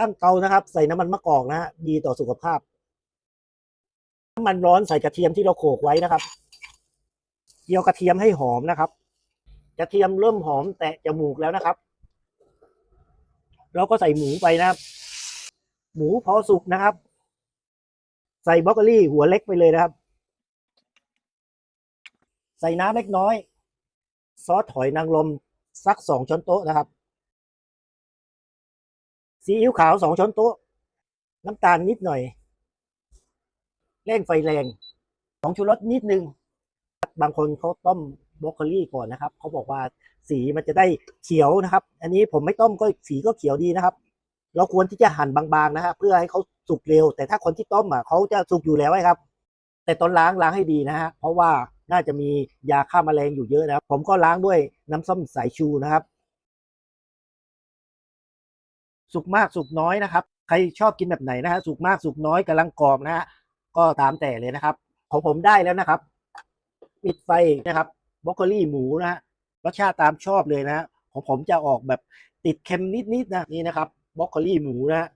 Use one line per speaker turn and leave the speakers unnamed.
ตั้งเตานะครับ ใส่น้ำมันมะกอกนะฮะดีต่อสุขภาพ น้ำมันร้อนใส่กระเทียมที่เราโขลกไว้นะครับเจียวกระเทียมให้หอมนะครับ กระเทียมเริ่มหอมแตะจมูกแล้วนะครับ เราก็ใส่หมูไปนะครับ หมูพอสุกนะครับ ใส่บรอกโคลี่หัวเล็กไปเลยนะครับ ใส่น้ำเล็กน้อย ซอสหอยนางรมสักสองช้อนโต๊ะนะครับ ซีอิ๊วขาวสองช้อนโต๊ะ น้ำตาลนิดหน่อยเร่งไฟแรงของชูรสนิดนึง บางคนเขาต้มบรอกโคลี่ก่อนนะครับเขาบอกว่าสีมันจะได้เขียวนะครับ อันนี้ผมไม่ต้มก็สีก็เขียวดีนะครับ เราควรที่จะหั่นบางๆนะฮะเพื่อให้เขาสุกเร็ว แต่ถ้าคนที่ต้มอะเขาจะสุกอยู่แล้วครับ แต่ตอนล้างล้างให้ดีนะฮะเพราะว่าน่าจะมียาฆ่าแมลงอยู่เยอะนะครับ ผมก็ล้างด้วยน้ำส้มสายชูนะครับ สุกมากสุกน้อยนะครับ ใครชอบกินแบบไหนนะฮะสุกมากสุกน้อยกำลังกรอบนะฮะก็ตามแต่เลยนะครับ ของผมได้แล้วนะครับ ปิดไฟนะครับบรอกโคลี่หมูนะฮะรสชาติตามชอบเลยนะฮะของผมจะออกแบบติดเค็มนิดๆนะนี่นะครับบรอกโคลี่หมูนะฮะ